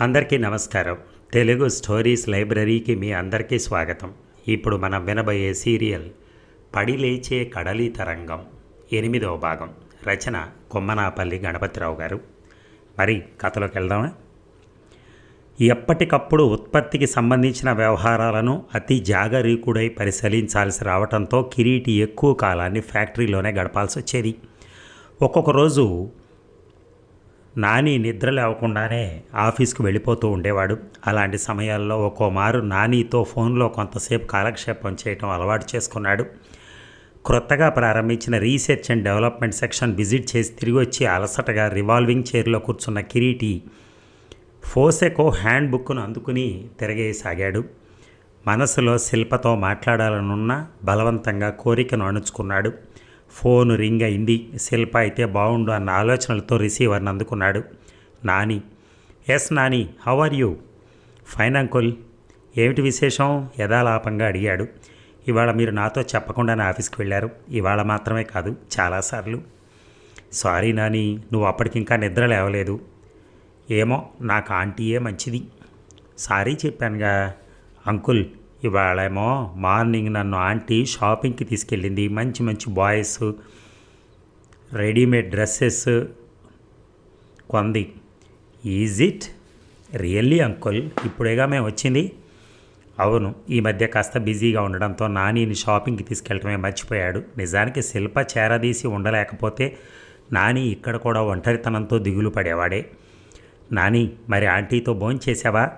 అందరికీ నమస్కారం. తెలుగు స్టోరీస్ లైబ్రరీకి మీ అందరికీ స్వాగతం. ఇప్పుడు మనం వినబోయే సీరియల్ పడి లేచే కడలి తరంగం ఎనిమిదవ భాగం. రచన కొమ్మనాపల్లి గణపతిరావు గారు. మరి కథలోకి వెళ్దామా? ఎప్పటికప్పుడు ఉత్పత్తికి సంబంధించిన వ్యవహారాలను అతి జాగరీకుడై పరిశీలించాల్సి రావడంతో కిరీటి ఎక్కువ కాలాన్ని ఫ్యాక్టరీలోనే గడపాల్సి వచ్చేది ఒక్కొక్క రోజు నాని నిద్ర లేవకుండానే ఆఫీస్కి వెళ్ళిపోతూ ఉండేవాడు. అలాంటి సమయాల్లో ఒక్కో మారు నానితో ఫోన్లో కొంతసేపు కాలక్షేపం చేయటం అలవాటు చేసుకున్నాడు. క్రొత్తగా ప్రారంభించిన research and development section visit చేసి తిరిగి వచ్చి అలసటగా రివాల్వింగ్ చైర్లో కూర్చున్న కిరీటి ఫోసెకో హ్యాండ్ బుక్ను అందుకుని తిరగేసాగాడు. మనసులో శిల్పతో మాట్లాడాలనున్న బలవంతంగా కోరికను అణుచుకున్నాడు. ఫోన్ రింగ్ అయింది శిల్ప అయితే బాగుండు అన్న ఆలోచనలతో రిసీవర్ని అందుకున్నాడు. Nani yes Nani how are you? Fine uncle. ఏమిటి విశేషం? యథాలాపంగా అడిగాడు. ఇవాళ మీరు నాతో చెప్పకుండానే ఆఫీస్కి వెళ్ళారు. ఇవాళ మాత్రమే కాదు చాలాసార్లు సారీ నాని నువ్వు అప్పటికింకా నిద్ర లేవలేదు. ఏమో నాకు ఆంటీయే మంచిది. సారీ చెప్పానుగా. అంకుల్ ఇవాళేమో మార్నింగ్ నన్ను ఆంటీ షాపింగ్కి తీసుకెళ్ళింది. మంచి మంచి బాయ్స్ రెడీమేడ్ డ్రెస్సెస్ కొంది. Is it? Really uncle? ఇప్పుడేగా మేము వచ్చింది? అవును ఈ మధ్య కాస్త బిజీగా ఉండడంతో నానీని షాపింగ్కి తీసుకెళ్ళటమే మర్చిపోయాడు. నిజానికి శిల్ప చేరదీసి ఉండలేకపోతే నాని ఇక్కడ కూడా ఒంటరితనంతో దిగులు పడేవాడే. నాని మరి ఆంటీతో భోంచేసావా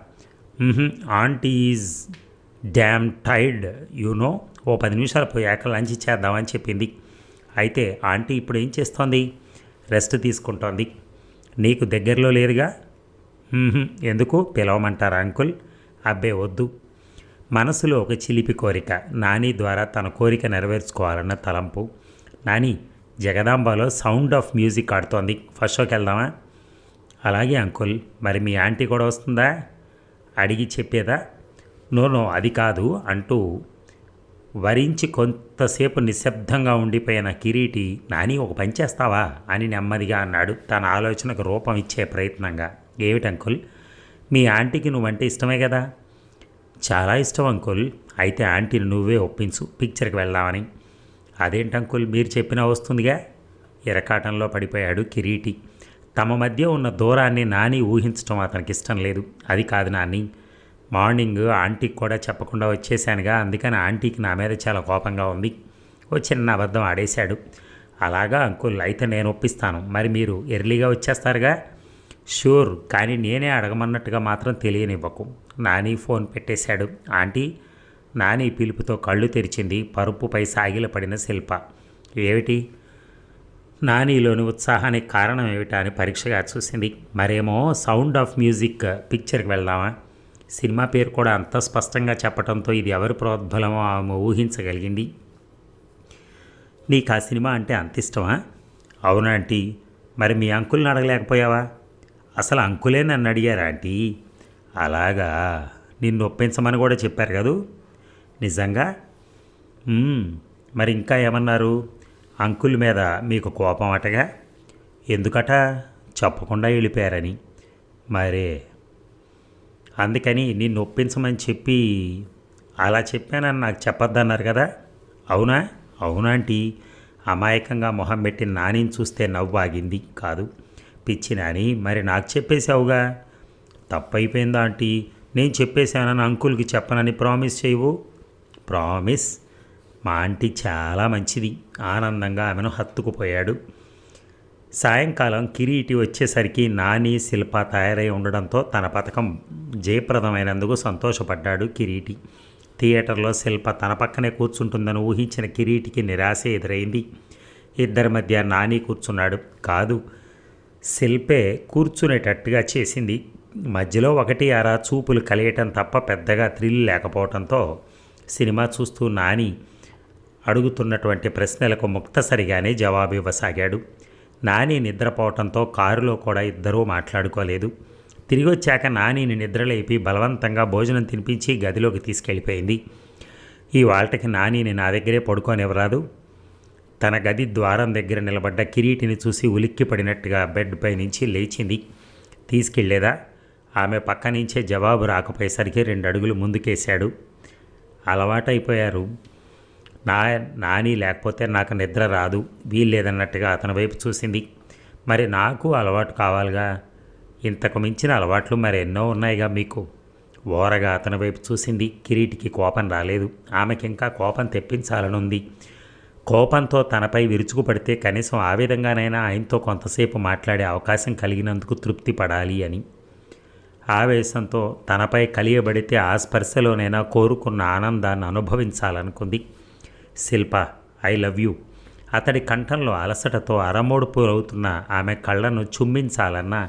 aunty is damn tired no ఓ పది నిమిషాలు పోయాక లంచ్ చేద్దామని చెప్పింది. అయితే ఆంటీ ఇప్పుడు ఏం చేస్తోంది? రెస్ట్ తీసుకుంటోంది. నీకు దగ్గరలో లేరుగా? ఎందుకు? పిలవమంటారా అంకుల్? అబ్బే వద్దు. మనసులో ఒక చిలిపి కోరిక. నాని ద్వారా తన కోరిక నెరవేర్చుకోవాలన్న తలంపు. నాని జగదాంబలో సౌండ్ ఆఫ్ మ్యూజిక్ ఆడుతోంది. ఫస్ట్ షోకి వెళ్దామా? అలాగే అంకుల్. మరి మీ ఆంటీ కూడా వస్తుందా? అడిగి చెప్పేదా? నో నో అది కాదు అంటూ వరించి కొంతసేపు నిశ్శబ్దంగా ఉండిపోయిన కిరీటి నాని ఒక పని చేస్తావా? అని నెమ్మదిగా అన్నాడు తన ఆలోచనకు రూపం ఇచ్చే ప్రయత్నంగా. ఏమిటంకుల్ మీ ఆంటీకి నువ్వంటే ఇష్టమే కదా? చాలా ఇష్టం అంకుల్. అయితే ఆంటీని నువ్వే ఒప్పించు పిక్చర్కి వెళ్దామని. అదేంటి అంకుల్? మీరు చెప్పినా వస్తుందిగా? ఎరకాటంలో పడిపోయాడు కిరీటి. తమ మధ్య ఉన్న దూరాన్ని నాని ఊహించడం అతనికి ఇష్టం లేదు. అది కాదు నాని మార్నింగ్ ఆంటీకి కూడా చెప్పకుండా వచ్చేసానుగా. అందుకని ఆంటీకి నా మీద చాలా కోపంగా ఉంది. ఓ చిన్న అబద్ధం ఆడేశాడు. అలాగా అంకుల్ అయితే నేను ఒప్పిస్తాను. మరి మీరు ఎర్లీగా వచ్చేస్తారుగా? షూర్ కానీ నేనే అడగమన్నట్టుగా మాత్రం తెలియనివ్వకు. నాని ఫోన్ పెట్టేశాడు. ఆంటీ నాని పిలుపుతో కళ్ళు తెరిచింది. పరుపుపై సాగిలపడిన శిల్ప. ఏమిటి? నానిలోని ఉత్సాహానికి కారణం ఏమిటా అని పరీక్షగా చూసింది. మరేమో సౌండ్ ఆఫ్ మ్యూజిక్ పిక్చర్కి వెళ్దామా? సినిమా పేరు కూడా అంత స్పష్టంగా చెప్పడంతో ఇది ఎవరి ప్రోద్బలమో ఆమె ఊహించగలిగింది. నీకు ఆ సినిమా అంటే అంత ఇష్టమా? అవునా ఆంటీ? మరి మీ అంకుల్ని అడగలేకపోయావా? అసలు అంకులే నన్ను అడిగారా ఆంటీ? అలాగా. నిన్ను ఒప్పించమని కూడా చెప్పారు కదూ? నిజంగా? మరి ఇంకా ఏమన్నారు? అంకుల్ మీద మీకు కోపం అటగా? ఎందుకట? చెప్పకుండా వెళ్ళిపోయారని. మరే. అందుకని నిన్ను ఒప్పించమని చెప్పి అలా చెప్పానని నాకు చెప్పొద్దన్నారు కదా. అవునా? అవునా అమాయకంగా మొహం పెట్టి నానిని చూస్తే నవ్వు ఆగింది. కాదు పిచ్చి నాని మరి నాకు చెప్పేశావుగా? తప్పైపోయిందా ఆంటీ? నేను చెప్పేశానని అంకుల్కి చెప్పనని ప్రామిస్ చేయవు? ప్రామిస్? మా ఆంటీ చాలా మంచిది. ఆనందంగా ఆమెను హత్తుకుపోయాడు. సాయంకాలం కిరీటి వచ్చేసరికి నాని శిల్ప తయారై ఉండడంతో తన పథకం జయప్రదమైనందుకు సంతోషపడ్డాడు కిరీటి. థియేటర్లో శిల్ప తన పక్కనే కూర్చుంటుందని ఊహించిన కిరీటికి నిరాశ ఎదురైంది. ఇద్దరి మధ్య నాని కూర్చున్నాడు. కాదు శిల్పే కూర్చునేటట్టుగా చేసింది. మధ్యలో ఒకటి అరా చూపులు కలియటం తప్ప పెద్దగా థ్రిల్ లేకపోవడంతో సినిమా చూస్తూ నాని అడుగుతున్నటువంటి ప్రశ్నలకు ముక్తసరిగానే జవాబు ఇవ్వసాగాడు నాని నిద్రపోవటంతో కారులో కూడా ఇద్దరూ మాట్లాడుకోలేదు. తిరిగి వచ్చాక నానిని నిద్రలేపి బలవంతంగా భోజనం తినిపించి గదిలోకి తీసుకెళ్ళిపోయింది. ఈ వాళ్ళకి నానిని నా దగ్గరే పడుకోనివ్వరాదు. తన గది ద్వారం దగ్గర నిలబడ్డ కిరీటిని చూసి ఉలిక్కి పడినట్టుగా బెడ్ నుంచి లేచింది. తీసుకెళ్ళేదా ఆమె పక్క నుంచే జవాబు రాకపోయేసరికి రెండు అడుగులు ముందుకేశాడు. అలవాటైపోయారు. నా నాని లేకపోతే నాకు నిద్ర రాదు వీల్లేదన్నట్టుగా అతని వైపు చూసింది. మరి నాకు అలవాటు కావాలిగా? ఇంతకు మించిన అలవాట్లు మరి ఎన్నో ఉన్నాయిగా మీకు? ఓరగా అతని వైపు చూసింది. కిరీటికి కోపం రాలేదు. ఆమెకి ఇంకా కోపం తెప్పించాలనుంది. కోపంతో తనపై విరుచుకుపడితే కనీసం ఆ విధంగానైనా ఆయనతో కొంతసేపు మాట్లాడే అవకాశం కలిగినందుకు తృప్తి పడాలి అని. ఆవేశంతో తనపై కలియబడితే ఆ స్పర్శలోనైనా కోరుకున్న ఆనందాన్ని అనుభవించాలనుకుంది. Shilpa I love you. అతడి కంఠంలో అలసటతో అరమోడుపు అవుతున్న ఆమె కళ్ళను చుంబించాలన్న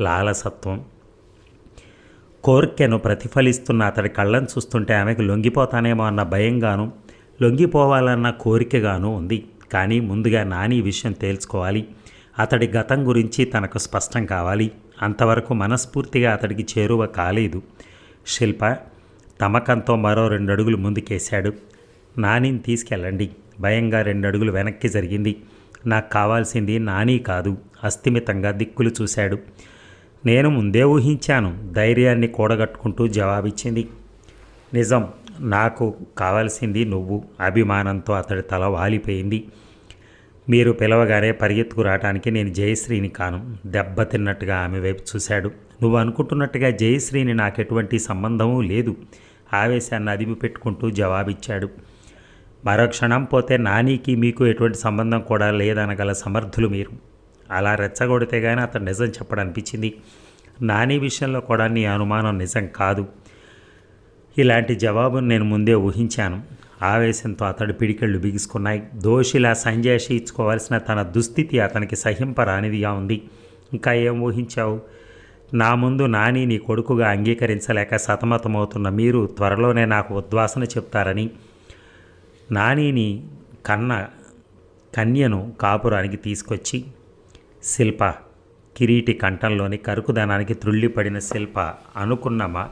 లాలసత్వం. కోరికను ప్రతిఫలిస్తున్న అతడి కళ్ళను చూస్తుంటే ఆమెకు లొంగిపోతానేమో అన్న భయంగాను లొంగిపోవాలన్న కోరికగాను ఉంది. కానీ ముందుగా నాని విషయం తేల్చుకోవాలి. అతడి గతం గురించి తనకు స్పష్టం కావాలి. అంతవరకు మనస్ఫూర్తిగా అతడికి చేరువ కాలేదు. శిల్ప తమకంతో మరో రెండు అడుగులు ముందుకేశాడు. నానిని తీసుకెళ్ళండి. భయంగా రెండు అడుగులు వెనక్కి జరిగింది. నాకు కావాల్సింది నాని కాదు. అస్థిమితంగా దిక్కులు చూశాడు. నేను ముందే ఊహించాను. ధైర్యాన్ని కూడగట్టుకుంటూ జవాబిచ్చింది. నిజం నాకు కావాల్సింది నువ్వు. అభిమానంతో అతడి తల వాలిపోయింది. మీరు పిలవగానే పరిగెత్తుకు రావడానికి నేను జయశ్రీని కాను. దెబ్బతిన్నట్టుగా ఆమె వైపు చూశాడు. నువ్వు అనుకుంటున్నట్టుగా జయశ్రీని నాకు ఎటువంటి సంబంధమూ లేదు. ఆవేశాన్ని అదిమి పెట్టుకుంటూ జవాబిచ్చాడు. మరో క్షణం పోతే నానీకి మీకు ఎటువంటి సంబంధం కూడా లేదనగల సమర్థులు మీరు. అలా రెచ్చగొడితే కానీ అతను నిజం చెప్పడనిపించింది. నాని విషయంలో కూడా నీ అనుమానం నిజం కాదు. ఇలాంటి జవాబును నేను ముందే ఊహించాను. ఆవేశంతో అతడి పిడికెళ్ళు బిగుసుకున్నాయి. దోషిలా సంజయ్ ఇచ్చుకోవాల్సిన తన దుస్థితి అతనికి సహింపరానిదిగా ఉంది. ఇంకా ఏం ఊహించావు? నా ముందు నాని నీ కొడుకుగా అంగీకరించలేక సతమతమవుతున్న మీరు త్వరలోనే నాకు ఉద్వాసన చెప్తారని నానిని కన్న కన్యను కాపురానికి తీసుకొచ్చి శిల్ప కిరీటి కంఠంలోని కరుకుదనానికి త్రుళ్ళిపడిన శిల్ప అనుకున్న మా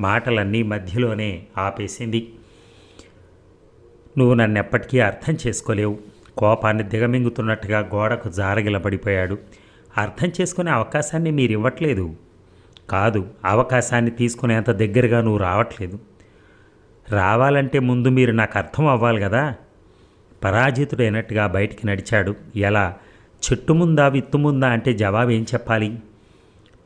మాటలన్నీ మధ్యలోనే ఆపేసింది. నువ్వు నన్ను ఎప్పటికీ అర్థం చేసుకోలేవు. కోపాన్ని దిగమింగుతున్నట్టుగా గోడకు జారగిలబడిపోయాడు. అర్థం చేసుకునే అవకాశాన్ని మీరు ఇవ్వట్లేదు కాదు అవకాశాన్ని తీసుకునేంత దగ్గరగా నువ్వు రావట్లేదు. రావాలంటే ముందు మీరు నాకు అర్థం అవ్వాలి కదా? పరాజితుడైనట్టుగా బయటికి నడిచాడు. ఎలా? చెట్టు ముందా విత్తు ముందా అంటే జవాబు ఏం చెప్పాలి?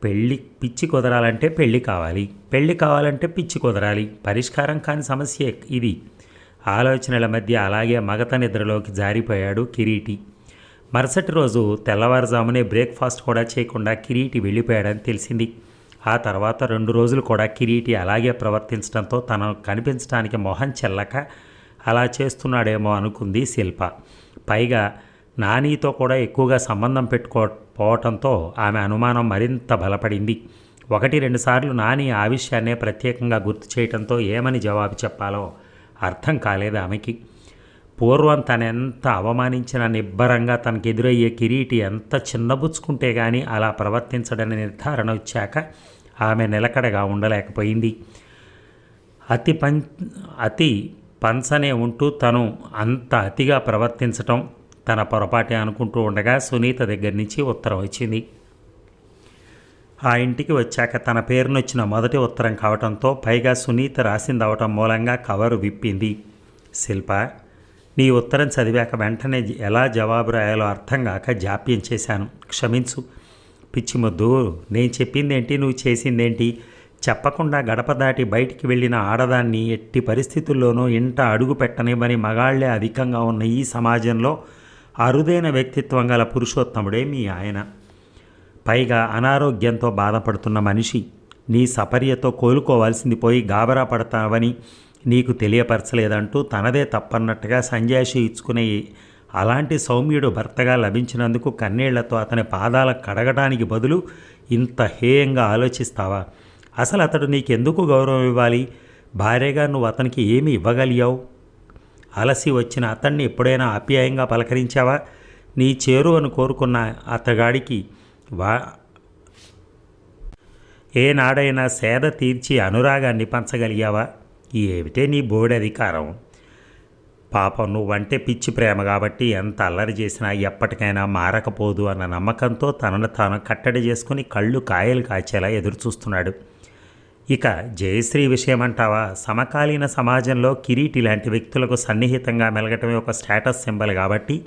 పెళ్ళి పిచ్చి కుదరాలంటే పెళ్ళి కావాలి. పెళ్ళి కావాలంటే పిచ్చి కుదరాలి. పరిష్కారం కాని సమస్య ఇది. ఆలోచనల మధ్య అలాగే మగత నిద్రలోకి జారిపోయాడు కిరీటి. మరుసటి రోజు తెల్లవారుజామునే బ్రేక్ఫాస్ట్ కూడా చేయకుండా కిరీటి వెళ్ళిపోయాడని తెలిసింది. ఆ తర్వాత రెండు రోజులు కూడా కిరీటి అలాగే ప్రవర్తించడంతో తనను కనిపించడానికి మొహం చెల్లక అలా చేస్తున్నాడేమో అనుకుంది శిల్ప. పైగా నానీతో కూడా ఎక్కువగా సంబంధం పెట్టుకోపోవటంతో ఆమె అనుమానం మరింత బలపడింది. ఒకటి రెండుసార్లు నాని ఆ విషయాన్నే ప్రత్యేకంగా గుర్తు చేయటంతో ఏమని జవాబు చెప్పాలో అర్థం కాలేదు ఆమెకి. పూర్వం తనెంత అవమానించిన నిబ్బరంగా తనకు ఎదురయ్యే కిరీటి ఎంత చిన్నబుచ్చుకుంటే గాని అలా ప్రవర్తించడని నిర్ధారణ వచ్చాక ఆమె నిలకడగా ఉండలేకపోయింది. అతి పం అతి పంచనే ఉంటూ తను అంత అతిగా ప్రవర్తించటం తన పొరపాటే అనుకుంటూ ఉండగా సునీత దగ్గర నుంచి ఉత్తరం వచ్చింది. ఆ ఇంటికి వచ్చాక తన పేరునొచ్చిన మొదటి ఉత్తరం కావటంతో పైగా సునీత రాసిందవటం మూలంగా కవరు విప్పింది. శిల్ప నీ ఉత్తరం చదివాక వెంటనే ఎలా జవాబు రాయాలో అర్థం కాక జాప్యం చేశాను. క్షమించు. పిచ్చి ముద్దు నేను చెప్పిందేంటి? నువ్వు చేసిందేంటి? చెప్పకుండా గడప దాటి బయటికి వెళ్ళిన ఆడదాన్ని ఎట్టి పరిస్థితుల్లోనూ ఇంట అడుగు పెట్టనివ్వని మగాళ్ళే అధికంగా ఉన్న ఈ సమాజంలో అరుదైన వ్యక్తిత్వం గల పురుషోత్తముడే మీ ఆయన. పైగా అనారోగ్యంతో బాధపడుతున్న మనిషి నీ సపర్యతో కోలుకోవాల్సింది పోయి గాబరా పడతావని నీకు తెలియపరచలేదంటూ తనదే తప్పన్నట్టుగా సంజాయిషి ఇచ్చుకునే అలాంటి సౌమ్యుడు భర్తగా లభించినందుకు కన్నీళ్ళతో అతని పాదాల కడగడానికి బదులు ఇంత హేయంగా ఆలోచిస్తావా? అసలు అతడు నీకెందుకు గౌరవం ఇవ్వాలి? భార్యగా నువ్వు అతనికి ఏమి ఇవ్వగలిగావు? అలసి వచ్చిన అతన్ని ఎప్పుడైనా ఆప్యాయంగా పలకరించావా? నీ చేరువను కోరుకున్న అతగాడికి వా ఏనాడైనా సేద తీర్చి అనురాగాన్ని పంచగలిగావా? ఏమిటే నీ బోర్డు అధికారం? పాపం నువ్వంటే పిచ్చి ప్రేమ కాబట్టి ఎంత అల్లరి చేసినా ఎప్పటికైనా మారకపోదు అన్న నమ్మకంతో తనను తాను కట్టడి చేసుకుని కళ్ళు కాయలు కాచేలా ఎదురుచూస్తున్నాడు. ఇక జయశ్రీ విషయం అంటావా? సమకాలీన సమాజంలో కిరీటి లాంటి వ్యక్తులకు సన్నిహితంగా మెలగటమే ఒక స్టేటస్ సింబల్ కాబట్టి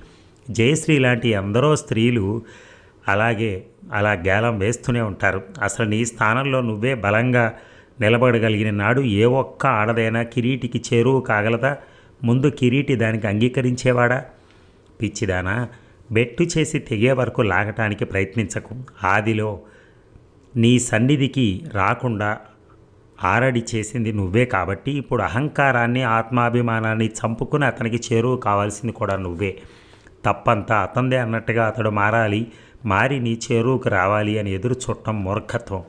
జయశ్రీ లాంటి ఎందరో స్త్రీలు అలాగే అలా గేలం వేస్తూనే ఉంటారు. అసలు నీ స్థానంలో నువ్వే బలంగా నిలబడగలిగిన నాడు ఏ ఒక్క ఆడదైనా కిరీటికి చేరువు కాగలదా? ముందు కిరీటి దానికి అంగీకరించేవాడా? పిచ్చిదానా బెట్టు చేసి తెగే వరకు లాగటానికి ప్రయత్నించకు. ఆదిలో నీ సన్నిధికి రాకుండా ఆరడి చేసింది నువ్వే కాబట్టి ఇప్పుడు అహంకారాన్ని ఆత్మాభిమానాన్ని చంపుకుని అతనికి చేరువు కావాల్సింది కూడా నువ్వే. తప్పంతా అతందే అన్నట్టుగా అతడు మారాలి. మారి నీ చేరువుకు రావాలి అని ఎదురు చూడటం మూర్ఖత్వం.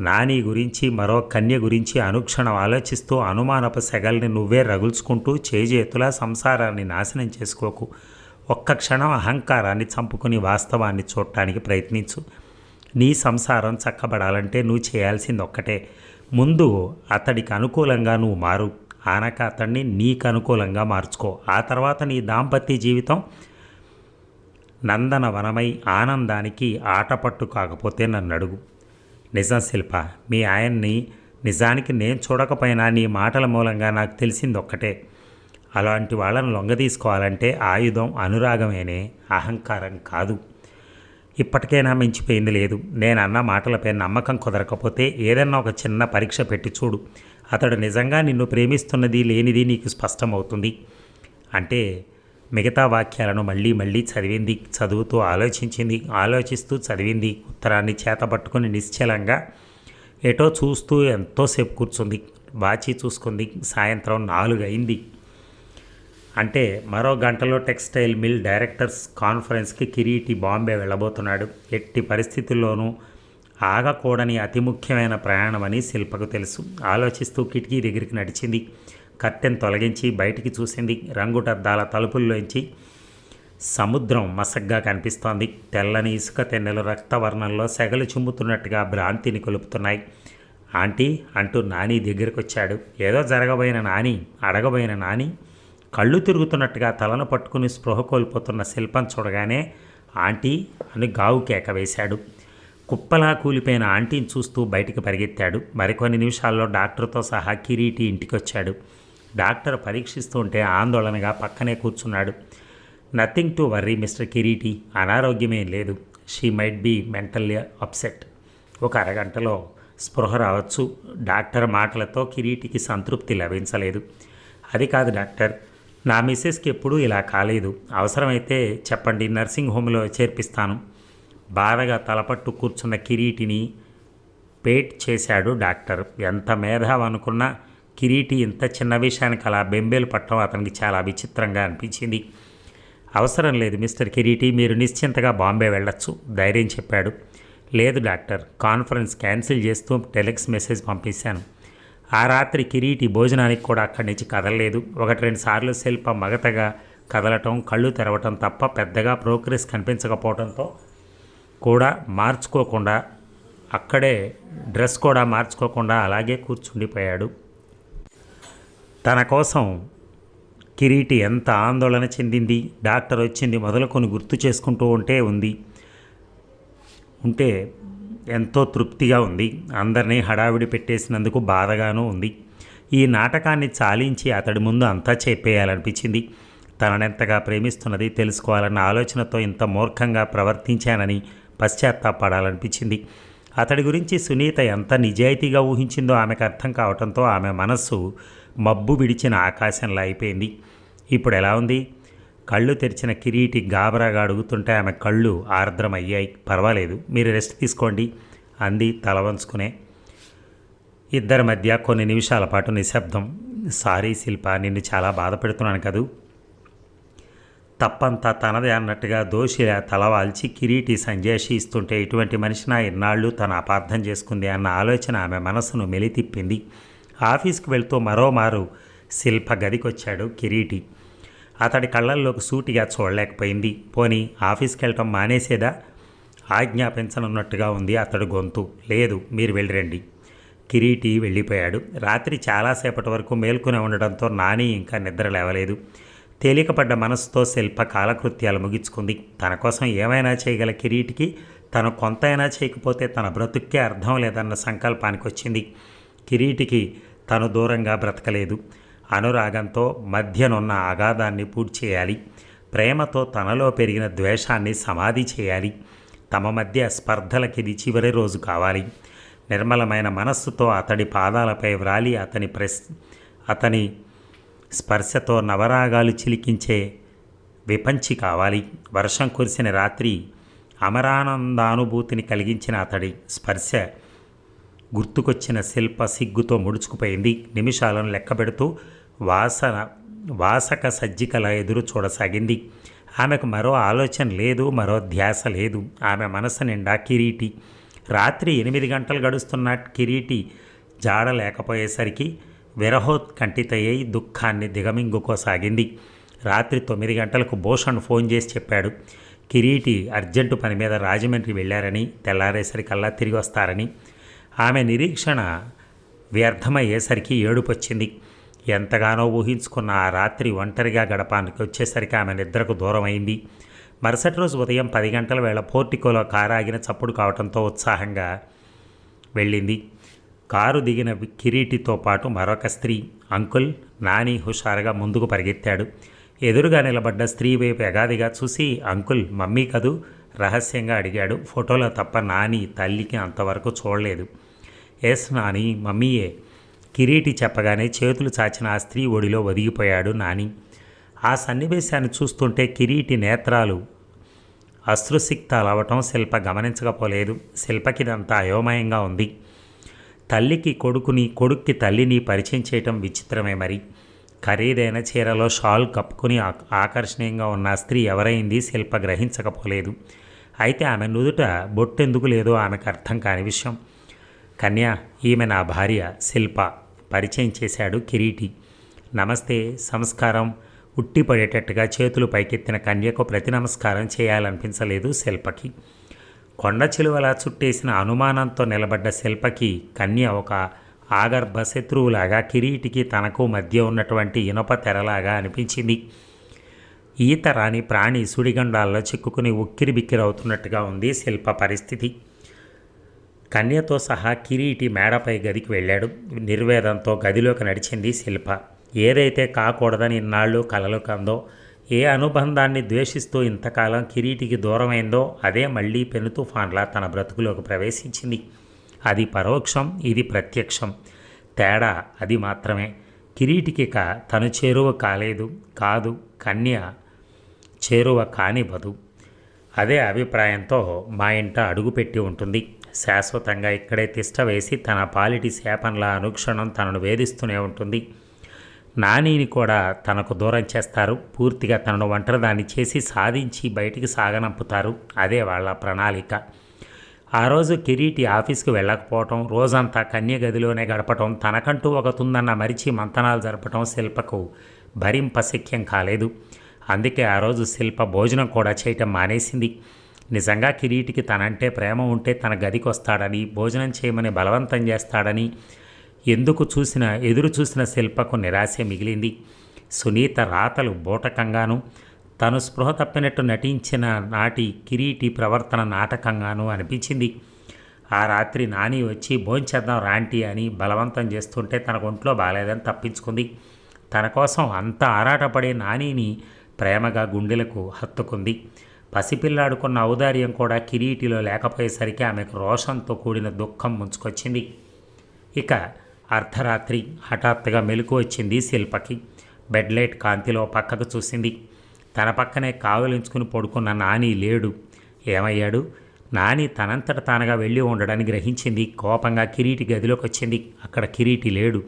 నాని గురించి మరో కన్య గురించి అనుక్షణం ఆలోచిస్తూ అనుమానపు సెగల్ని నువ్వే రగుల్చుకుంటూ చేజేతులా సంసారాన్ని నాశనం చేసుకోకు. ఒక్క క్షణం అహంకారాన్ని చంపుకుని వాస్తవాన్ని చూడటానికి ప్రయత్నించు. నీ సంసారం చక్కబడాలంటే నువ్వు చేయాల్సింది ఒక్కటే ముందు అతడికి అనుకూలంగా నువ్వు మారు. ఆనక అతన్ని నీకు అనుకూలంగా మార్చుకో. ఆ తర్వాత నీ దాంపత్య జీవితం నందనవనమై ఆనందానికి ఆటపట్టు కాకపోతే నన్ను అడుగు నిజం శిల్ప మీ ఆయన్ని నిజానికి నేను చూడకపోయినా నీ మాటల మూలంగా నాకు తెలిసింది ఒక్కటే అలాంటి వాళ్ళను లొంగదీసుకోవాలంటే ఆయుధం అనురాగమేనే అహంకారం కాదు. ఇప్పటికైనా మించిపోయింది లేదు. నేను అన్న మాటలపై నమ్మకం కుదరకపోతే ఏదన్నా ఒక చిన్న పరీక్ష పెట్టి చూడు. అతడు నిజంగా నిన్ను ప్రేమిస్తున్నది లేనిది నీకు స్పష్టమవుతుంది. అంటే మిగతా వాక్యాలను మళ్ళీ మళ్ళీ చదివింది చదువుతూ ఆలోచించింది ఆలోచిస్తూ చదివింది. ఉత్తరాన్ని చేతపట్టుకుని నిశ్చలంగా ఎటో చూస్తూ ఎంతోసేపు కూర్చుంది వాచి చూసుకుంది. సాయంత్రం నాలుగు అయింది అంటే మరో గంటలో టెక్స్టైల్ మిల్ డైరెక్టర్స్ కాన్ఫరెన్స్కి కిరీటి బాంబే వెళ్ళబోతున్నాడు. ఎట్టి పరిస్థితుల్లోనూ ఆగకూడని అతి ముఖ్యమైన ప్రయాణమని శిల్పకు తెలుసు. ఆలోచిస్తూ కిటికీ దగ్గరికి నడిచింది. కట్టెన్ తొలగించి బయటికి చూసింది. రంగుటద్దాల తలుపుల్లోంచి సముద్రం మసగ్గా కనిపిస్తోంది. తెల్లని ఇసుక తెన్నెలు రక్తవర్ణంలో సెగలు చుమ్ముతున్నట్టుగా భ్రాంతిని కొలుపుతున్నాయి. ఆంటీ అంటూ నాని దగ్గరికి వచ్చాడు ఏదో జరగబోయిన నాని అడగబోయిన నాని. కళ్ళు తిరుగుతున్నట్టుగా తలను పట్టుకుని స్పృహ కోల్పోతున్న శిల్పం చూడగానే ఆంటీ అని గావు కేక వేశాడు. కుప్పలా కూలిపోయిన ఆంటీని చూస్తూ బయటికి పరిగెత్తాడు. మరికొన్ని నిమిషాల్లో డాక్టర్తో సహా కిరీటి ఇంటికి వచ్చాడు డాక్టర్ పరీక్షిస్తుంటే ఆందోళనగా పక్కనే కూర్చున్నాడు. Nothing to worry mister Kireeti. అనారోగ్యమేం లేదు. She might be mentally upset. ఒక అరగంటలో స్పృహ రావచ్చు. డాక్టర్ మాటలతో కిరీటికి సంతృప్తి లభించలేదు. అది కాదు డాక్టర్. నా మిస్సెస్కి ఎప్పుడూ ఇలా కాలేదు. అవసరమైతే చెప్పండి నర్సింగ్ హోమ్లో చేర్పిస్తాను. బాధగా తలపట్టు కూర్చున్న కిరీటిని పేట్ చేశాడు డాక్టర్. ఎంత మేధావనుకున్నా అనుకున్నా కిరీటి ఇంత చిన్న విషయానికి అలా బెంబేలు పట్టడం అతనికి చాలా విచిత్రంగా అనిపించింది. అవసరం లేదు మిస్టర్ కిరీటి మీరు నిశ్చింతగా బాంబే వెళ్ళొచ్చు ధైర్యం చెప్పాడు. లేదు డాక్టర్ కాన్ఫరెన్స్ క్యాన్సిల్ చేస్తూ టెలెక్స్ మెసేజ్ పంపించాను ఆ రాత్రి కిరీటి భోజనానికి కూడా అక్కడి నుంచి కదలలేదు. ఒకటి రెండు సార్లు శిల్ప మగతగా కదలటం కళ్ళు తెరవటం తప్ప పెద్దగా ప్రోగ్రెస్ కనిపించకపోవడంతో కూడా మార్చుకోకుండా అక్కడే డ్రెస్ కూడా మార్చుకోకుండా అలాగే కూర్చుండిపోయాడు. తన కోసం కిరీటి ఎంత ఆందోళన చెందింది డాక్టర్ వచ్చింది మొదలుకొని గుర్తు చేసుకుంటూ ఉంటే ఉంది. ఉంటే ఎంతో తృప్తిగా ఉంది. అందరినీ హడావిడి పెట్టేసినందుకు బాధగానూ ఉంది. ఈ నాటకాన్ని చాలించి అతడి ముందు అంతా చెప్పేయాలనిపించింది. తననెంతగా ప్రేమిస్తున్నది తెలుసుకోవాలన్న ఆలోచనతో ఇంత మూర్ఖంగా ప్రవర్తించానని పశ్చాత్తాపడాలనిపించింది. అతడి గురించి సునీత ఎంత నిజాయితీగా ఊహించిందో ఆమెకు అర్థం కావడంతో ఆమె మనస్సు మబ్బు విడిచిన ఆకాశంలా అయిపోయింది. ఇప్పుడు ఎలా ఉంది? కళ్ళు తెరిచిన కిరీటి గాబరాగా అడుగుతుంటే ఆమె కళ్ళు ఆర్ద్రమయ్యాయి. పర్వాలేదు మీరు రెస్ట్ తీసుకోండి అంది తల వంచుకునే. ఇద్దరి మధ్య కొన్ని నిమిషాల పాటు నిశ్శబ్దం. సారీ శిల్ప నిన్ను చాలా బాధ పెడుతున్నాను కదూ. తప్పంతా తనదే అన్నట్టుగా దోషి తలవాల్చి కిరీటి సంజేషి ఇస్తుంటే ఇటువంటి మనిషిన ఇన్నాళ్ళు తను అపార్థం చేసుకుంది అన్న ఆలోచన ఆమె మనసును మెలితిప్పింది. ఆఫీస్కి వెళ్తూ మరోమారు శిల్ప గదికొచ్చాడు కిరీటి. అతడి కళ్ళల్లోకి సూటిగా చూడలేకపోయింది. పోని ఆఫీస్కి వెళ్ళటం మానేసేదా ఆజ్ఞాపించనున్నట్టుగా ఉంది అతడు గొంతు. లేదు మీరు వెళ్ళిరండి. కిరీటి వెళ్ళిపోయాడు. రాత్రి చాలాసేపటి వరకు మేల్కొని ఉండడంతో నాని ఇంకా నిద్ర లేవలేదు. తేలికపడ్డ మనసుతో శిల్ప కాలకృత్యాలు ముగించుకుంది. తన కోసం ఏమైనా చేయగల కిరీటికి? తను కొంతైనా చేయకపోతే తన బ్రతుక్కే అర్థం లేదన్న సంకల్పానికి వచ్చింది కిరీటికి తను దూరంగా బ్రతకలేదు. అనురాగంతో మధ్యనున్న అగాధాన్ని పూడ్చి చేయాలి ప్రేమతో తనలో పెరిగిన ద్వేషాన్ని సమాధి చేయాలి. తమ మధ్య స్పర్ధలకిది చివరి రోజు కావాలి. నిర్మలమైన మనస్సుతో అతడి పాదాలపై వ్రాలి. అతని ప్రశ్ అతని స్పర్శతో నవరాగాలు చిలికించే విపంచి కావాలి. వర్షం కురిసిన రాత్రి అమరానందానుభూతిని కలిగించిన అతడి స్పర్శ గుర్తుకొచ్చిన శిల్ప సిగ్గుతో ముడుచుకుపోయింది. నిమిషాలను లెక్కబెడుతూ వాసన వాసక సజ్జికల ఎదురు చూడసాగింది. ఆమెకు మరో ఆలోచన లేదు మరో ధ్యాస లేదు. ఆమె మనసు నిండా కిరీటి. రాత్రి ఎనిమిది గంటలు గడుస్తున్న కిరీటి జాడ లేకపోయేసరికి విరహోత్కంఠితయ్యి దుఃఖాన్ని దిగమింగుకోసాగింది. రాత్రి తొమ్మిది గంటలకు భూషణ్ ఫోన్ చేసి చెప్పాడు. కిరీటి అర్జెంటు పని మీద రాజమండ్రి వెళ్ళారని తెల్లారేసరికల్లా తిరిగి వస్తారని. ఆమె నిరీక్షణ వ్యర్థమయ్యేసరికి ఏడుపొచ్చింది. ఎంతగానో ఊహించుకున్న ఆ రాత్రి ఒంటరిగా గడపానికి వచ్చేసరికి ఆమె నిద్రకు దూరమైంది. మరుసటి రోజు ఉదయం పది గంటల వేళ పోర్టికోలో కారు ఆగిన చప్పుడు కావడంతో ఉత్సాహంగా వెళ్ళింది. కారు దిగిన కిరీటితో పాటు మరొక స్త్రీ అంకుల్ నాని హుషారుగా ముందుకు పరిగెత్తాడు. ఎదురుగా నిలబడ్డ స్త్రీ వైపు ఎగాదిగా చూసి అంకుల్ మమ్మీ కదూ? రహస్యంగా అడిగాడు. ఫోటోలో తప్ప నాని తల్లికి అంతవరకు చూడలేదు. ఎస్ నాని మమ్మీయే. కిరీటి చెప్పగానే చేతులు చాచిన ఆ స్త్రీ ఒడిలో ఒదిగిపోయాడు నాని. ఆ సన్నివేశాన్ని చూస్తుంటే కిరీటి నేత్రాలు అశ్రుసిక్తాలవటం శిల్ప గమనించకపోలేదు. శిల్పకిదంతా అయోమయంగా ఉంది. తల్లికి కొడుకుని కొడుక్కి తల్లిని పరిచయం చేయటం విచిత్రమే మరి. ఖరీదైన చీరలో షాల్ కప్పుకుని ఆ- ఆకర్షణీయంగా ఉన్న ఆ స్త్రీ ఎవరైంది శిల్ప గ్రహించకపోలేదు. అయితే ఆమె నుదుట బొట్టెందుకు లేదో ఆమెకు అర్థం కాని విషయం. కన్య ఈమె నా భార్య శిల్ప. పరిచయం చేశాడు కిరీటి. నమస్తే సంస్కారం. ఉట్టిపడేటట్టుగా చేతులు పైకెత్తిన కన్యకు ప్రతి నమస్కారం చేయాలనిపించలేదు శిల్పకి. కొండ చిలువలా చుట్టేసిన అనుమానంతో నిలబడ్డ శిల్పకి కన్య ఒక ఆగర్భ శత్రువులాగా కిరీటికి తనకు మధ్య ఉన్నటువంటి ఇనుప తెరలాగా అనిపించింది. ఈత రాని ప్రాణి సుడిగండాల్లో చిక్కుకుని ఉక్కిరి బిక్కిరవుతున్నట్టుగా ఉంది శిల్ప పరిస్థితి. కన్యతో సహా కిరీటి మేడపై గదికి వెళ్ళాడు. నిర్వేదంతో గదిలోకి నడిచింది శిల్ప. ఏదైతే కాకూడదని ఇన్నాళ్ళు కలలు కందో ఏ అనుబంధాన్ని ద్వేషిస్తూ ఇంతకాలం కిరీటికి దూరమైందో అదే మళ్ళీ పెను తుఫాన్లా తన బ్రతుకులోకి ప్రవేశించింది. అది పరోక్షం ఇది ప్రత్యక్షం. తేడా అది మాత్రమే. కిరీటికిక తను చేరువ కాలేదు కాదు కన్య చేరువ కానివ్వదు. అదే అభిప్రాయంతో మా ఇంట అడుగుపెట్టి ఉంటుంది. శాశ్వతంగా ఇక్కడే తిష్ట వేసి తన పాలిటి శాపంలా అనుక్షణం తనను వేధిస్తూనే ఉంటుంది. నానిని కూడా తనకు దూరం చేస్తారు. పూర్తిగా తనను ఒంటరిదాన్ని చేసి సాధించి బయటికి సాగనంపుతారు. అదే వాళ్ళ ప్రణాళిక. ఆ రోజు కిరీటి ఆఫీస్కి వెళ్ళకపోవటం రోజంతా కన్య గదిలోనే గడపటం తనకంటూ ఒక తుందన్న మరిచి మంతనాలు జరపటం శిల్పకు భరింపశక్యం కాలేదు. అందుకే ఆ రోజు శిల్ప భోజనం కూడా చేయటం మానేసింది. నిజంగా కిరీటికి తనంటే ప్రేమ ఉంటే తన గదికి వస్తాడని భోజనం చేయమని బలవంతం చేస్తాడని ఎందుకు చూసిన ఎదురు చూసిన శిల్పకు నిరాశ మిగిలింది. సునీత రాతలు బూటకంగాను తను స్పృహ తప్పినట్టు నటించిన నాటి కిరీటి ప్రవర్తన నాటకంగాను అనిపించింది. ఆ రాత్రి నాని వచ్చి భోంచేద్దాం రాంటి అని బలవంతం చేస్తుంటే తన ఒంట్లో బాగాలేదని తప్పించుకుంది. తన కోసం అంత ఆరాటపడే నానిని ప్రేమగా గుండెలకు హత్తుకుంది. పసిపిల్లాడుకున్న ఔదార్యం కూడా కిరీటిలో లేకపోయేసరికి ఆమెకు రోషంతో కూడిన దుఃఖం ముంచుకొచ్చింది. ఇక అర్ధరాత్రి హఠాత్తుగా మెలకు వచ్చింది శిల్పకి. బెడ్ లైట్ కాంతిలో పక్కకు చూసింది. తన పక్కనే కావలించుకుని పడుకున్న నాని లేడు. ఏమయ్యాడు? నాని తనంతట తానుగా వెళ్ళి ఉండడాన్ని గ్రహించింది. కోపంగా కిరీటి గదిలోకి వచ్చింది అక్కడ కిరీటి లేడు.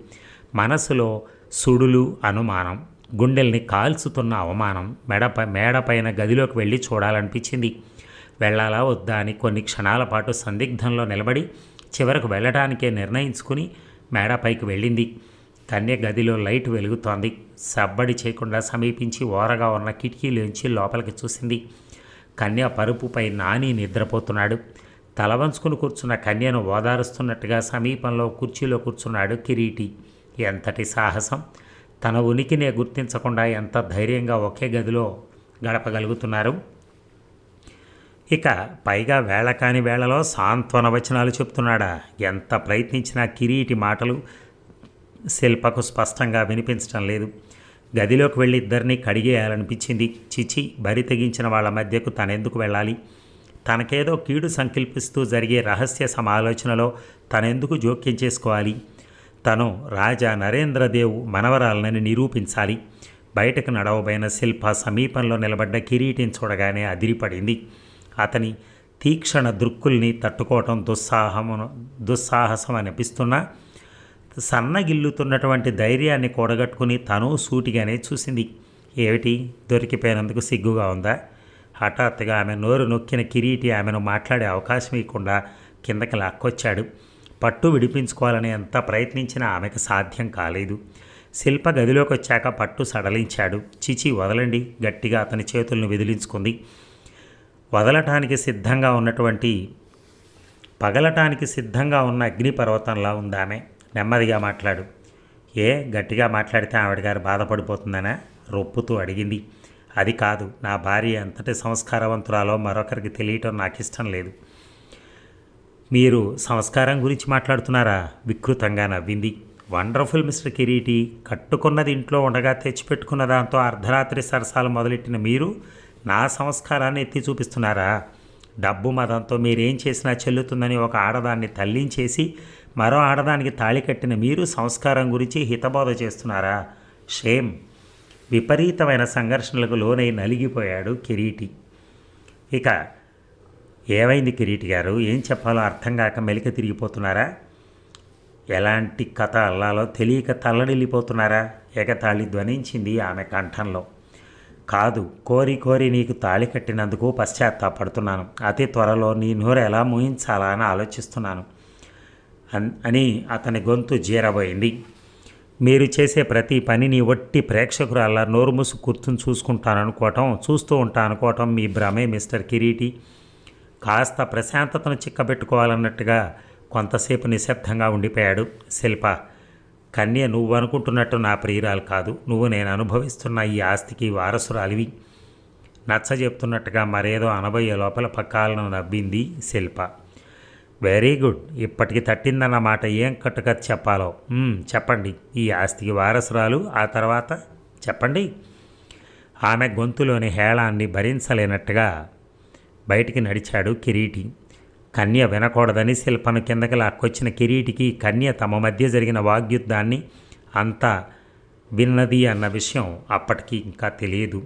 మనసులో సుడులు అనుమానం. గుండెల్ని కాల్చుతున్న అవమానం మెడపై మేడపైన గదిలోకి వెళ్ళి చూడాలనిపించింది. వెళ్ళాలా వద్దా అని కొన్ని క్షణాల పాటు సందిగ్ధంలో నిలబడి చివరకు వెళ్ళడానికే నిర్ణయించుకుని మేడపైకి వెళ్ళింది. కన్య గదిలో లైట్ వెలుగుతోంది. సబ్బడి చేయకుండా సమీపించి ఓరగా ఉన్న కిటికీలోంచి లోపలికి చూసింది. కన్య పరుపుపై నాని నిద్రపోతున్నాడు. తల వంచుకుని కూర్చున్న కన్యను ఓదారుస్తున్నట్టుగా సమీపంలో కుర్చీలో కూర్చున్నాడు కిరీటి. ఎంతటి సాహసం! తన ఉనికినే గుర్తించకుండా ఎంత ధైర్యంగా ఒకే గదిలో గడపగలుగుతున్నారు. ఇక పైగా వేళ కాని వేళలో సాంత్వన వచనాలు చెప్తున్నాడా. ఎంత ప్రయత్నించినా కిరీటి మాటలు శిల్పకు స్పష్టంగా వినిపించడం లేదు. గదిలోకి వెళ్ళి ఇద్దరిని కడిగేయాలనిపించింది. చిచి బరి తెగించిన వాళ్ళ మధ్యకు తనెందుకు వెళ్ళాలి? తనకేదో కీడు సంకల్పిస్తూ జరిగే రహస్య సమాలోచనలో తనెందుకు జోక్యం చేసుకోవాలి? తను రాజా నరేంద్రదేవ్ మనవరాలనని నిరూపించాలి. బయటకు నడవబోయిన శిల్ప సమీపంలో నిలబడ్డ కిరీటిని చూడగానే అదిరిపడింది. అతని తీక్షణ దృక్కుల్ని తట్టుకోవటం దుస్సాహమును దుస్సాహసం అనిపిస్తున్నా సన్నగిల్లుతున్నటువంటి ధైర్యాన్ని కూడగట్టుకుని తను సూటిగానే చూసింది. ఏమిటి? దొరికిపోయినందుకు సిగ్గుగా ఉందా? హఠాత్తుగా ఆమె నోరు నొక్కిన కిరీటి ఆమెను మాట్లాడే అవకాశం ఇవ్వకుండా కిందకి లాక్కొచ్చాడు. పట్టు విడిపించుకోవాలని ఎంత ప్రయత్నించినా ఆమెకు సాధ్యం కాలేదు. శిల్ప గదిలోకి వచ్చాక పట్టు సడలించాడు. చిచి వదలండి. గట్టిగా అతని చేతులను విదిలించుకుంది. వదలటానికి సిద్ధంగా ఉన్నటువంటి పగలటానికి సిద్ధంగా ఉన్న అగ్నిపర్వతంలా ఉంది ఆమె. నెమ్మదిగా మాట్లాడు. ఏ గట్టిగా మాట్లాడితే ఆవిడ గారు బాధపడిపోతుందనా? రొప్పుతూ అడిగింది. అది కాదు. నా భార్య ఎంతటి సంస్కారవంతురాలో మరొకరికి తెలియటం నాకు ఇష్టం లేదు. మీరు సంస్కారం గురించి మాట్లాడుతున్నారా? వికృతంగా నవ్వింది. వండర్ఫుల్ మిస్టర్ కిరీటి కట్టుకున్నది ఇంట్లో ఉండగా తెచ్చిపెట్టుకున్న దాంతో అర్ధరాత్రి సరసాలు మొదలెట్టిన మీరు నా సంస్కారాన్ని ఎత్తి చూపిస్తున్నారా? డబ్బు మదంతో మీరేం చేసినా చెల్లుతుందని ఒక ఆడదాన్ని తల్లించేసి మరో ఆడదానికి తాళి కట్టిన మీరు సంస్కారం గురించి హితబోధ చేస్తున్నారా? షేమ్! విపరీతమైన సంఘర్షణలకు లోనై నలిగిపోయాడు కిరీటి. ఇక ఏమైంది కిరీటి గారు? ఏం చెప్పాలో అర్థం కాక మెలిక తిరిగిపోతున్నారా? ఎలాంటి కథ అల్లాలో తెలియక తల్లడిల్లిపోతున్నారా? ఎగతాళి ధ్వనించింది ఆమె కంఠంలో. కాదు కోరి కోరి నీకు తాళి కట్టినందుకు పశ్చాత్తాపడుతున్నాను. అతి త్వరలో నీ నోరు ఎలా ముహించాలా అని ఆలోచిస్తున్నాను. అన్- అని అతని గొంతు జీరబోయింది. మీరు చేసే ప్రతి పనిని ఒట్టి ప్రేక్షకురాల్లా నోరు మూసు కూర్చుని చూసుకుంటాననుకోవటం చూస్తూ ఉంటాననుకోవటం మీ భ్రమే మిస్టర్ కిరీటి. కాస్త ప్రశాంతతను చిక్కబెట్టుకోవాలన్నట్టుగా కొంతసేపు నిశ్శబ్దంగా ఉండిపోయాడు శిల్ప. కన్య నువ్వు అనుకుంటున్నట్టు నా ప్రియురాలు కాదు. నువ్వు నేను అనుభవిస్తున్న ఈ ఆస్తికి వారసురాలివి. నచ్చ చెప్తున్నట్టుగా మరేదో అనబోయే లోపల పక్కాలను నవ్వింది శిల్ప. Very good. ఇప్పటికి తట్టిందన్న మాట ఏం కట్టుగా చెప్పాలో? చెప్పండి. ఈ ఆస్తికి వారసురాలు ఆ తర్వాత చెప్పండి. ఆమె గొంతులోని హేళాన్ని భరించలేనట్టుగా బయటికి నడిచాడు కిరీటి. కన్య వినకూడదని శిల్పను కిందకి లాక్కొచ్చిన కిరీటికి కన్య తమ మధ్య జరిగిన వాగ్యుద్ధాన్ని అంతా విన్నది అన్న విషయం అప్పటికి ఇంకా తెలియదు.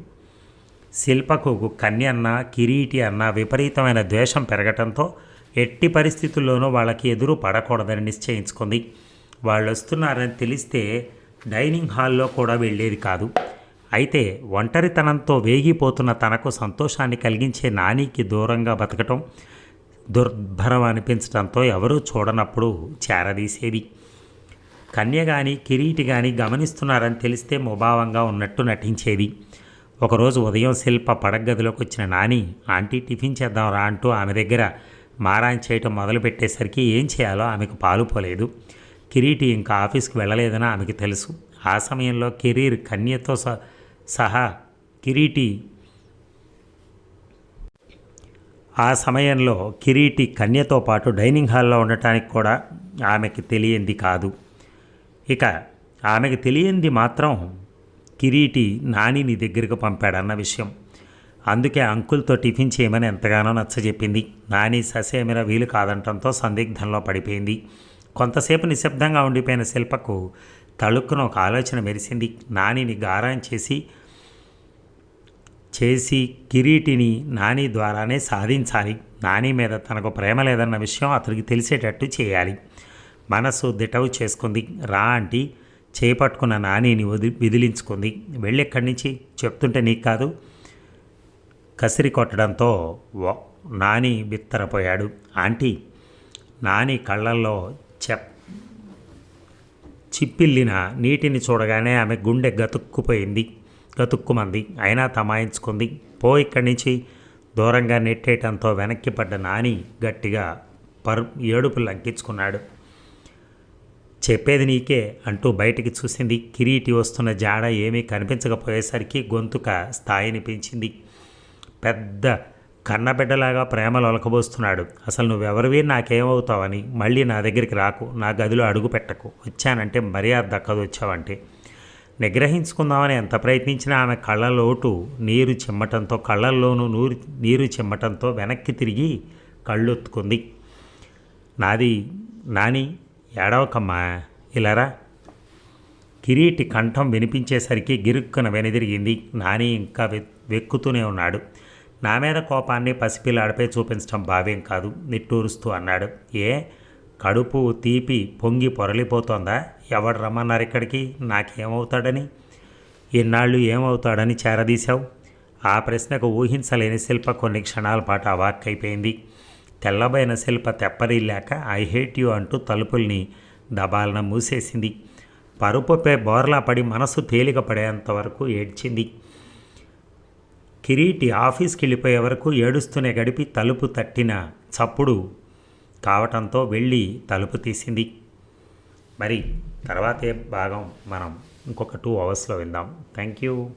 శిల్పకు కన్య అన్న కిరీటి అన్న విపరీతమైన ద్వేషం పెరగటంతో ఎట్టి పరిస్థితుల్లోనూ వాళ్ళకి ఎదురు పడకూడదని నిశ్చయించుకుంది. వాళ్ళు వస్తున్నారని తెలిస్తే డైనింగ్ హాల్లో కూడా వెళ్ళేది కాదు. అయితే ఒంటరితనంతో వేగిపోతున్న తనకు సంతోషాన్ని కలిగించే నానికి దూరంగా బతకటం దుర్భరం అనిపించడంతో ఎవరూ చూడనప్పుడు చేరదీసేది. కన్య కానీ కిరీటి కానీ గమనిస్తున్నారని తెలిస్తే ముభావంగా ఉన్నట్టు నటించేది. ఒకరోజు ఉదయం శిల్ప పడగదిలోకి వచ్చిన నాని ఆంటీ టిఫిన్ చేద్దాం రా అంటూ ఆమె దగ్గర మారాన్ చేయటం మొదలుపెట్టేసరికి ఏం చేయాలో ఆమెకు పాలుపోలేదు కిరీటి ఇంకా ఆఫీస్కి వెళ్ళలేదని ఆమెకు తెలుసు. ఆ సమయంలో కెరీర్ కన్యతో స- సహా కిరీటి. ఆ సమయంలో కిరీటి కన్యతో పాటు డైనింగ్ హాల్లో ఉండటానికి కూడా ఆమెకి తెలియంది కాదు. ఇక ఆమెకు తెలియంది మాత్రం కిరీటి నానిని దగ్గరకు పంపాడన్న విషయం. అందుకే అంకుల్తో టిఫిన్ చేయమని ఎంతగానో నచ్చజెప్పింది. నాని ససేమిర వీలు కాదంటంతో సందిగ్ధంలో పడిపోయింది. కొంతసేపు నిశ్శబ్దంగా ఉండిపోయిన శిల్పకు తళుక్కున ఒక ఆలోచన మెరిసింది. నానిని గారం చేసి చేసి కిరీటిని నాని ద్వారానే సాధించాలి. నాని మీద తనకు ప్రేమ లేదన్న విషయం అతనికి తెలిసేటట్టు చేయాలి. మనసు దిటవు చేసుకుంది. రా అంటీ చేపట్టుకున్న నానిని వది విదిలించుకుంది. వెళ్ళెక్కడి నుంచి? చెప్తుంటే నీకు కాదు. కసిరి కొట్టడంతో వ- నాని బిత్తరపోయాడు. ఆంటీ నాని కళ్ళల్లో చెప్ చిప్పిల్లిన నీటిని చూడగానే ఆమె గుండె గతుక్కుపోయింది. గతుక్కుమంది. అయినా తమాయించుకుంది. పో ఇక్కడి నుంచి. దూరంగా నెట్టేయటంతో వెనక్కి పడ్డ నాని గట్టిగా పరు ఏడుపులు లంకించుకున్నాడు చెప్పేది నీకే అంటూ బయటికి చూసింది. కిరీటి వస్తున్న జాడ ఏమీ కనిపించకపోయేసరికి గొంతుక స్థాయిని పెంచింది. పెద్ద కన్నబిడ్డలాగా ప్రేమలు ఒలకబోస్తున్నాడు అసలు నువ్వెవరివి? నాకేమవుతావని మళ్ళీ నా దగ్గరికి రాకు. నా గదిలో అడుగు పెట్టకు. వచ్చానంటే మర్యాద దక్కదు వచ్చావంటే నిగ్రహించుకుందామని ఎంత ప్రయత్నించినా ఆమె కళ్ళలోటు నీరు చిమ్మటంతో కళ్ళల్లోనూ నూరు నీరు చిమ్మటంతో వెనక్కి తిరిగి కళ్ళొత్తుకుంది. నాది నాని ఏడవకమ్మా ఇలారా? కిరీటి కంఠం వినిపించేసరికి గిరుక్కున వెనుదిరిగింది. నాని ఇంకా వె వెక్కుతూనే ఉన్నాడు. నా మీద కోపాన్ని పసిపిల్లాడిపై చూపించడం భావ్యం కాదు నిట్టూరుస్తూ అన్నాడు. ఏ? కడుపు తీపి పొంగి పొరలిపోతోందా? ఎవడు రమ్మన్నారు ఇక్కడికి? నాకేమవుతాడని? ఇన్నాళ్ళు ఏమవుతాడని చేరదీశావు? ఆ ప్రశ్నకు ఊహించలేని శిల్ప కొన్ని క్షణాల పాటు అవాక్కైపోయింది. తెల్లబైన శిల్ప తెప్పరిల్లాక ఐ హేట్ యూ అంటూ తలుపుల్ని దబాలన మూసేసింది. పరుపుపై బోర్లా పడి మనసు తేలిక పడేంత వరకు ఏడ్చింది. కిరీటి ఆఫీస్కి వెళ్ళిపోయే వరకు ఏడుస్తూనే గడిపి తలుపు తట్టిన చప్పుడు కావటంతో వెళ్ళి తలుపు తీసింది. మరి తర్వాతే భాగం మనం ఇంకొక టూ అవర్స్లో విందాం. Thank you